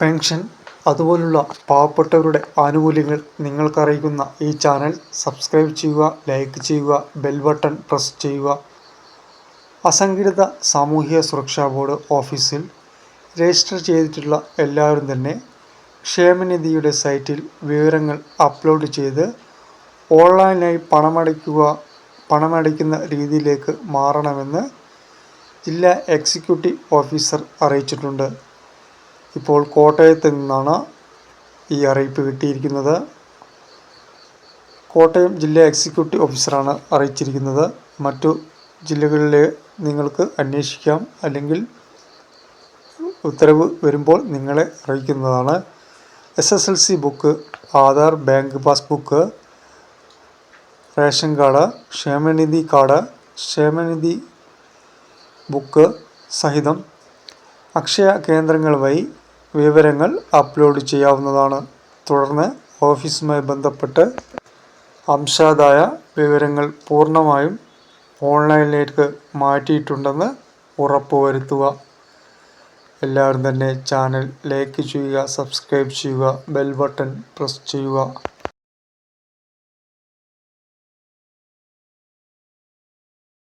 Pension അതുപോലുള്ള പാവപ്പെട്ടവരുടെ ആനുകൂല്യങ്ങൾ നിങ്ങൾക്കറിയിക്കുന്ന ഈ ചാനൽ സബ്സ്ക്രൈബ് ചെയ്യുക ലൈക്ക് ചെയ്യുക ബെൽ ബട്ടൺ പ്രസ് ചെയ്യുക. അസംഘടിത സാമൂഹിക സുരക്ഷാ ബോർഡ് ഓഫീസിൽ രജിസ്റ്റർ ചെയ്തിട്ടുള്ള എല്ലാവരും തന്നെ ക്ഷേമനിധിയുടെ സൈറ്റിൽ വിവരങ്ങൾ അപ്ലോഡ് ചെയ്ത് ഓൺലൈനായി പണമടയ്ക്കുക പണമടയ്ക്കുന്ന രീതിയിലേക്ക് മാറണമെന്ന് ജില്ലാ എക്സിക്യൂട്ടീവ് ഓഫീസർ അറിയിച്ചിട്ടുണ്ട്. ഇപ്പോൾ കോട്ടയത്ത് നിന്നാണ് ഈ അറിയിപ്പ് കിട്ടിയിരിക്കുന്നത്. കോട്ടയം ജില്ലാ എക്സിക്യൂട്ടീവ് ഓഫീസറാണ് അറിയിച്ചിരിക്കുന്നത്. മറ്റു ജില്ലകളിലെ നിങ്ങൾക്ക് അന്വേഷിക്കാം അല്ലെങ്കിൽ ഉത്തരവ് വരുമ്പോൾ നിങ്ങളെ അറിയിക്കുന്നതാണ്. S S L C book Aadhaar bank passbook ration card ക്ഷേമനിധി കാർഡ് ക്ഷേമനിധി ബുക്ക് സഹിതം അക്ഷയ കേന്ദ്രങ്ങൾ വഴി വിവരങ്ങൾ അപ്ലോഡ് ചെയ്യാവുന്നതാണ്. തുടർന്ന് ഓഫീസുമായി ബന്ധപ്പെട്ട് അംശാദായ വിവരങ്ങൾ പൂർണമായും ഓൺലൈനിലേക്ക് മാറ്റിയിട്ടുണ്ടെന്ന് ഉറപ്പുവരുത്തുക. എല്ലാവരും തന്നെ ചാനൽ ലൈക്ക് ചെയ്യുക സബ്സ്ക്രൈബ് ചെയ്യുക ബെൽ ബട്ടൺ പ്രസ് ചെയ്യുക.